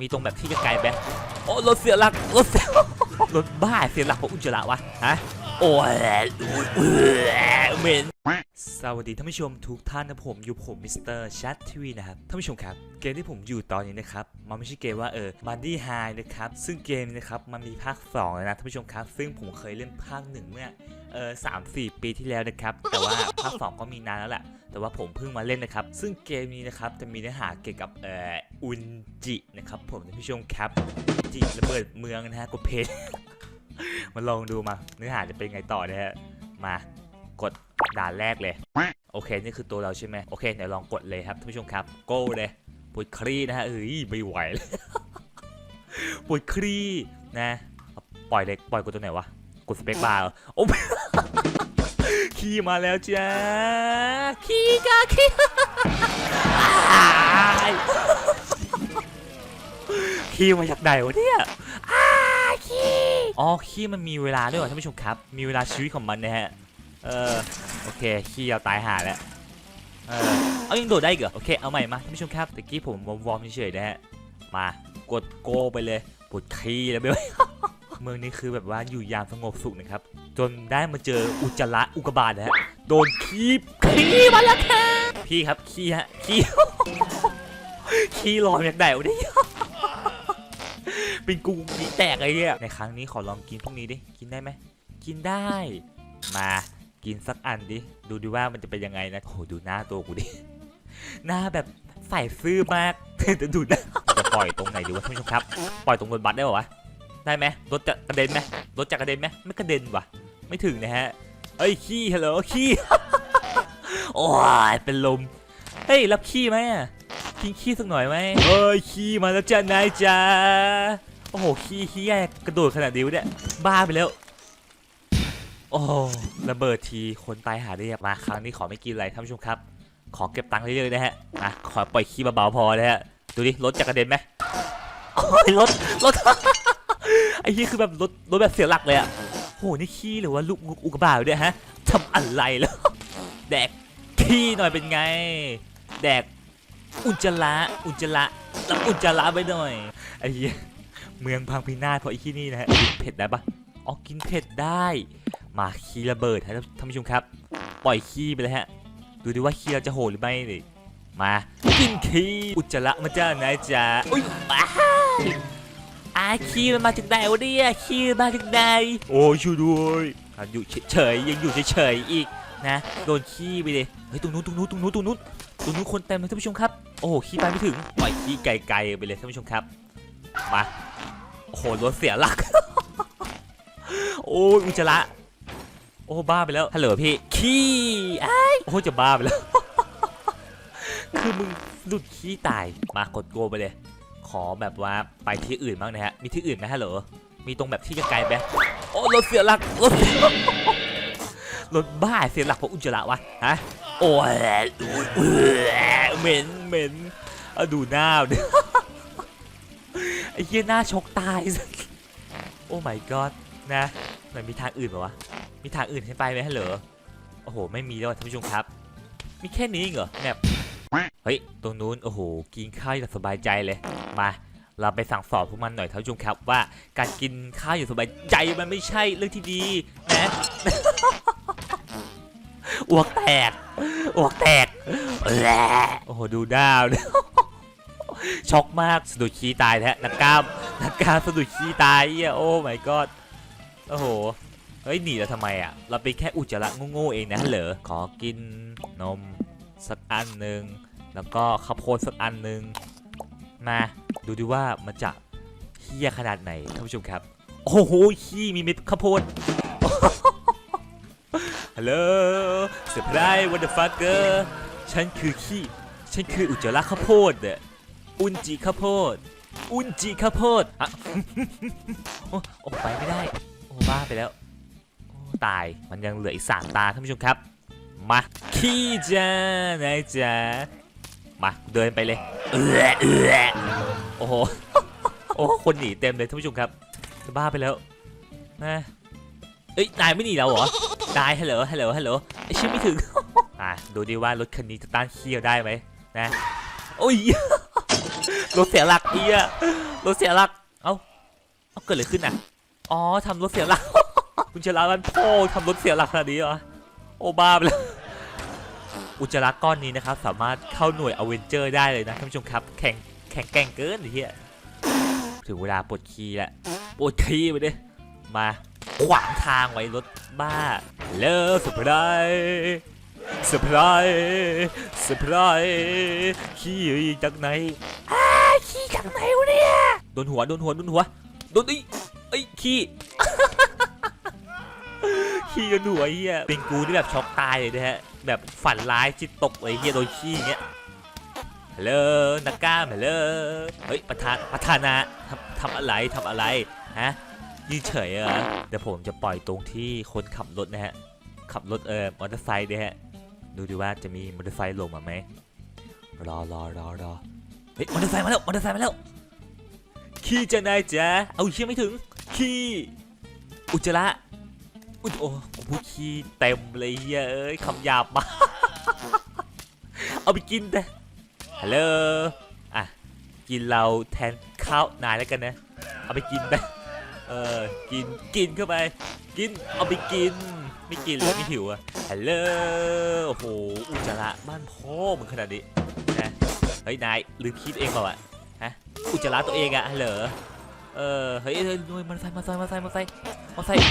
มีตรงแบบที่จะไกลๆไหมโอ้รถเสียหลักรถเสียรถบ้าเสียหลักเพราะอุจจาระวะฮะโอ้ยเออเหม็น สวัสดีท่านผู้ชมทุกท่านนะผมอยู่ผมมิสเตอร์ชัดทีวีนะครับท่านผู้ชมครับ เกมที่ผมอยู่ตอนนี้นะครับมันไม่ใช่เกมว่าเออมันดี้ไฮนะครับซึ่งเกมนะครับมันมีภาค2แล้วนะท่านผู้ชมครับ ซึ่งผมเคยเล่นภาคหนึ่งเมื่อเออสามสี่ปีที่แล้วนะครับ แต่ว่าภาค2ก็มีนานแล้วแหละแต่ว่าผมเพิ่งมาเล่นนะครับ ซึ่งเกมนี้นะครับจะมีเนื้อหาเกี่ยวกับเอออุนจินะครับผมท่านผู้ชมครับจิระเบิดเมืองนะฮะกดเพจมาลองดูมาเนื้อหาจะเป็นไงต่อนะฮะมา ด่านแรกเลย โอเค นี่คือตัวเราใช่ไหมโอเคเดี๋ยวลองกดเลยครับท่านผู้ชมครับโก้เลยปวดคลี่นะฮะเอ้ยไม่ไหวเลยปวดคลี่นะปล่อยเลยปล่อยกดตัวไหนวะกดสเปคบาร์โอ้ขี้มาแล้วจ้าขี้กาขี้ขี้มาจากไหนวะเนี่ยอ้าขี้อ๋อขี้มันมีเวลาด้วยเหรอท่านผู้ชมครับ มีเวลาชีวิตของมันนะฮะ เออโอเคขี้เอาตายหาแล้วเออเอายังโดดได้อีกเหรอโอเคเอาใหม่มาท่านผู้ชมครับตะกี้ผมวอร์มเฉยๆนะฮะมากดโกไปเลยปวดขี้แล้วไปเมืองนี้คือแบบว่าอยู่ยามสงบสุขนะครับ จนได้มาเจออุจจาระอุกกาบาตนะฮะโดนขี้ขี้มาแล้วค่ะพี่ครับขี้ฮะขี้ขี้ลอยจากไหนวะเนี่ยเป็นกูขี้แตกไอ้เนี่ยในครั้งนี้ขอลองกินพวกนี้ดิกินได้ไหมกินได้มา กินสักอันดิ ดูดิว่ามันจะเป็นยังไงนะโหดูหน้าตัวกูดิ หน้าแบบใส่ซื่อมากจะดูหน้าจะปล่อยตรงไหนดีวะท่านผู้ชมครับ ปล่อยตรงบนบัสได้ป่าวะ ได้ไหมรถจะกระเด็นไหมรถจะกระเด็นไหมไม่กระเด็นวะไม่ถึงนะฮะ เอ้ยขี้ฮัลโหลขี้ โอ้ยเป็นลม เฮ้ยรับขี้ไหมอะกินขี้สักหน่อยไหมเอ้ยขี้มาแล้วจ้านายจ้าโอ้โหขี้ขี้แยกกระโดดขนาดนี้วะเนี่ยบ้าไปแล้ว อ้ระเบิดทีคนตายหาเรียบมาครั้งนี้ขอไม่กินอะไรท่านผู้ชมครับ ขอเก็บตังค์เรื่อยๆนะฮะอะขอปล่อยขี้เบาๆพอนะฮะดูดิรถจะกระเด็นไหมโอ้ยรถรถไอ้นี่คือแบบรถรถแบบเสียหลักเลยอะโหนี่ขี้หรือว่าลูกอุกกาบาตเนี่ยฮะทำอะไรแล้วแดกขี้หน่อยเป็นไง แดกอุจจาระอุจจาระแล้วอุจจาระไปหน่อยไอ้เหี้ยเมืองพังพินาศเพราะไอ้ขี้นี่นะฮะกินเผ็ดได้ปะอ๋อกินเผ็ดได้ มาขี้ระเบิดฮะท่านผู้ชมครับ ปล่อยขี้ไปเลยฮะ ดูดิว่าขี้เราจะโหดหรือไม่เลยมากินขี้อุจจาระมาจ้านายจ้าอุ้ยอ้าอาขี้มันมาจากไหนวะเนี่ยขี้มันมาจากไหนโอ้ยช่วยด้วยอะอยู่เฉยๆยังอยู่เฉยๆอีกนะโดนขี้ไปเลยเฮ้ยตรงนู้นตรงนู้นตรงนู้นตรงนู้นตรงนู้นคนเต็มเลยท่านผู้ชมครับโอ้โหขี้ไปไม่ถึงปล่อยขี้ไกลๆไปเลยท่านผู้ชมครับมาโอ้โหรถเสียหลัก โอ้ยอุจจาระ โอ้บ้าไปแล้วฮัลโหลพี่ขี้ไอ้ายโอ้จะบ้าไปแล้ว คือมึงหลุดขี้ตายมากดโกไปเลย ขอแบบว่าไปที่อื่นบ้างนะฮะมีที่อื่นไหมฮัลโหลมีตรงแบบที่ไกลๆไหมโอ้รถเสียหลักรถเสียรถบ้าเสียหลักเพราะอุจจาระวะฮะโอ้ยเออเหม็นเหม็นเอาดูหน้าดิไอ้เหี้ยหน้าชกตายโอ้ my god นะมันมีทางอื่นปะวะ มีทางอื่นให้ไปไหมฮะเหรอโอ้โห ไม่มีแล้วท่านผู้ชมครับ มีแค่นี้เหรอแมปเฮ้ย ตรงนู้น โอ้โห กินข้าวอย่างสบายใจเลย มา เราไปสั่งสอนพวกมันหน่อยท่านผู้ชมครับว่าการกินข้าวอย่างสบายใจมันไม่ใช่เรื่องที่ดีนะอ้วกแตกอ้วกแตกแหละโอ้โห ดูดาวช็อกมากสะดุดขี้ตายแท้นักกล้ามนักกล้ามสะดุดขี้ตายเหี้ยโอ้ my god โอ้โห เฮ้ยหนีแล้วทำไมอะ เราเป็นแค่อุจจาระโง่ๆเองนะเหรอขอกินนมสักอันหนึ่งแล้วก็ข้าวโพดสักอันหนึ่งมาดูดิว่ามันจะเฮี้ยขนาดไหนท่านผู้ชมครับ โอ้โหขี้มีเม็ดข้าวโพดฮัลโหลเซอร์ไพรส์วันเดอร์ฟักเกอร์ฉันคือขี้ฉันคืออุจจาระข้าวโพดเนี่ยอุนจิข้าวโพดอุนจิข้าวโพดอะโอ้โอ้ไปไม่ได้ โอ้บ้าไปแล้ว ตาย มันยังเหลืออีกสามตาท่านผู้ชมครับ มาขี้จ้านายจ้ามาเดินไปเลยเออเออโอ้โหโอ้คนหนีเต็มเลยท่านผู้ชมครับจะบ้าไปแล้วนะเอ้ยนายไม่หนีแล้วเหรอนายฮัลโหลฮัลโหลฮัลโหลไอชื่อไม่ถึงอะดูดิว่ารถคันนี้จะต้านขี้เราได้ไหมนะโอ้ยรถเสียหลักเอียรถเสียหลักเอ้าเอ้าเกิดอะไรขึ้นอะ อ๋อทำรถเสียหลัก คุณชลาวันโพทำรถเสียหลักขนาดนี้เหรอโอ้บ้าไปแล้วอุจจาระก้อนนี้นะครับ สามารถเข้าหน่วยอเวนเจอร์ได้เลยนะท่านผู้ชมครับ แข่งแข่งแกร่งเกินไอ้เหี้ยถึงเวลาปวดขี้แล้วปวดขี้ไปดิมาขวางทางไว้รถบ้าเลิฟสปรายสปรายสปรายขี้จากไหนอ้าขี้จากไหนวะเนี่ยโดนหัวโดนหัวโดนหัวโดนไอ้ไอ้ยขี้ ขี้กันหัวเฮียเป็นกูที่แบบช็อกตายเลยนะฮะ แบบฝันร้ายจิตตกเลยเฮียโดนขี้อย่างเงี้ยฮัลโหลนักกล้ามฮัลโหลเฮ้ยประธานประธานะทำทำอะไรทำอะไรฮะยืนเฉยเหรอเดี๋ยวผมจะปล่อยตรงที่คนขับรถนะฮะ ขับรถเออมอเตอร์ไซค์นะฮะ ดูดิว่าจะมีมอเตอร์ไซค์ลงมาไหมรอรอรอรอเฮ้ยมอเตอร์ไซค์มาแล้วมอเตอร์ไซค์มาแล้วขี้จะนายจ๊ะเอาเชี่ยไม่ถึงขี้อุจจาระ อุ๊ยโอ้กูพูดขี้เต็มเลยเหี้ยเอ้ยคำหยาบมา เอาไปกินแต่ฮัลโหลอะกินเราแทนข้าวนายแล้วกันนะ เอาไปกินไปเออกินกินเข้าไป กินเอาไปกิน ไม่กินเลยไม่หิวอะฮัลโหลโอ้โหอุจจาระบ้านพ่อมึงขนาดนี้นะเฮ้ยนายลืมคิดเองเปล่าวะฮะอุจจาระตัวเองอะฮัลโหลเออเฮ้ยเฮ้ยมันไซค์มาไซค์มาไซค์มาไซค์มาไซค์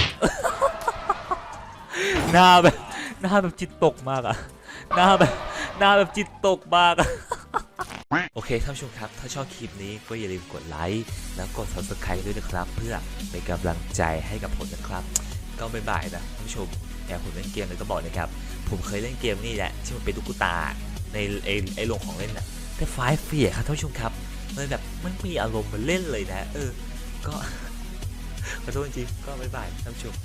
หน้าแบบหน้าแบบจิตตกมากอะหน้าแบบหน้าแบบจิตตกมากอะโอเคท่านผู้ชมครับ ถ้าชอบคลิปนี้ก็อย่าลืมกดไลค์แล้วกด subscribe ด้วยนะครับ เพื่อเป็นกำลังใจให้กับผมนะครับ ก็บ๊ายบายนะท่านผู้ชมแอบผมเล่นเกมเลยก็บอกนะครับ ผมเคยเล่นเกมนี่แหละที่มันเป็นตุ๊กตาในไอ้ไอ้โรงของเล่นน่ะแต่ไฟล์เฟียครับท่านผู้ชมครับมันแบบมันมีอารมณ์มันเล่นเลยนะ เออ ก็ขอโทษจริงก็บ๊ายบายท่านผู้ชม